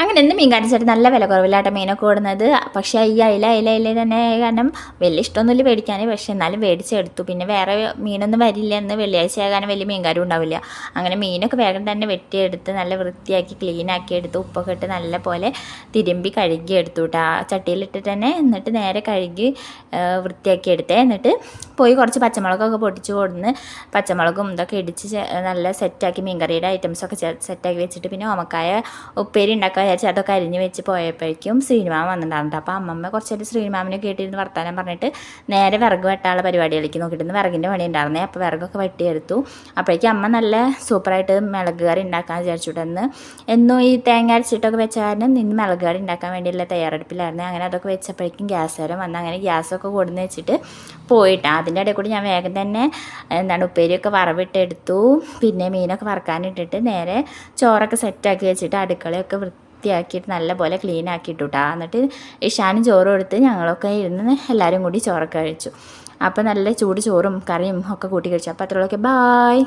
അങ്ങനെ എന്ത് മീൻ കാണിച്ചിട്ട് നല്ല വില കുറവില്ലാട്ടോ മീനൊക്കെ ഓടുന്നത്. പക്ഷേ ഈ അയില അയില അയില തന്നെ കാരണം വലിയ ഇഷ്ടമൊന്നുമില്ല മേടിക്കാൻ പക്ഷേ എന്നാലും മേടിച്ചെടുത്തു പിന്നെ വേറെ മീനൊന്നും വരില്ല എന്ന് വെള്ളിയാഴ്ച ആകാനും വലിയ മീൻകാരും ഉണ്ടാവില്ല. അങ്ങനെ മീനൊക്കെ വേഗം തന്നെ വെട്ടിയെടുത്ത് നല്ല വൃത്തിയാക്കി ക്ലീനാക്കി എടുത്ത് ഉപ്പൊക്കെ ഇട്ട് നല്ല പോലെ തിരുമ്പി കഴുകി എടുത്തു കേട്ടോ ആ ചട്ടിയിലിട്ടിട്ട് തന്നെ എന്നിട്ട് നേരെ കഴുകി വൃത്തിയാക്കി എടുത്തെ. എന്നിട്ട് പോയി കുറച്ച് പച്ചമുളകൊക്കെ പൊട്ടിച്ച് കൊടുന്ന് പച്ചമുളകും ഇതൊക്കെ ഇടിച്ച് നല്ല സെറ്റാക്കി മീൻകറിയുടെ ഐറ്റംസൊക്കെ സെറ്റാക്കി വെച്ചിട്ട് പിന്നെ ഓമക്കായ ഉപ്പേരി ഉണ്ടാക്കാൻ വിചാരിച്ച് കരിഞ്ഞ് വെച്ച് പോയപ്പോഴേക്കും ശ്രീനിമാമ വന്നിട്ടുണ്ടായിരുന്നു. അപ്പോൾ അമ്മമ്മ കുറച്ചേരം ശ്രീനിമാമിനെ കേട്ടിരുന്ന് വർത്താനം പറഞ്ഞിട്ട് നേരെ വിറക് വെട്ടാനുള്ള പരിപാടികളിലേക്ക് നോക്കിയിട്ട് വിറകിന്റെ പണി ഉണ്ടായിരുന്നേ അപ്പോൾ വിറകൊക്കെ വെട്ടിയെടുത്തു. അപ്പോഴേക്കും അമ്മ നല്ല സൂപ്പറായിട്ട് മിളക് കറി ഉണ്ടാക്കാൻ വിചാരിച്ചിട്ടെന്ന് എന്നും ഈ തേങ്ങ അരച്ചിട്ടൊക്കെ വെച്ച കാരണം നിന്ന് മിളക് കറി ഉണ്ടാക്കാൻ വേണ്ടിയുള്ള തയ്യാറെടുപ്പിലായിരുന്നു. അങ്ങനെ അതൊക്കെ വെച്ചപ്പോഴേക്കും ഗ്യാസ് വരെ വന്ന് അങ്ങനെ ഗ്യാസൊക്കെ കൊടുന്ന് വെച്ചിട്ട് പോയിട്ട്. അതിന്റെ ഇടയിൽ കൂടി ഞാൻ വേഗം തന്നെ എന്താണ് ഉപ്പേരിയൊക്കെ വറവിട്ടെടുത്തു. പിന്നെ മീനൊക്കെ വറക്കാനിട്ടിട്ട് നേരെ ചോറൊക്കെ സെറ്റാക്കി വെച്ചിട്ട് അടുക്കളയൊക്കെ വൃത്തിയാക്കിയിട്ട് നല്ലപോലെ ക്ലീൻ ആക്കിയിട്ടു കേട്ടോ എന്നിട്ട് ഇഷാനും ചോറും എടുത്ത് ഞങ്ങളൊക്കെ ഇരുന്ന് എല്ലാവരും കൂടി ചോറൊക്കെ കഴിച്ചു. അപ്പോൾ നല്ല ചൂട് ചോറും കറിയും ഒക്കെ കൂട്ടി കഴിച്ചു. അപ്പോൾ അത്രയുള്ളൊക്കെ ബായ്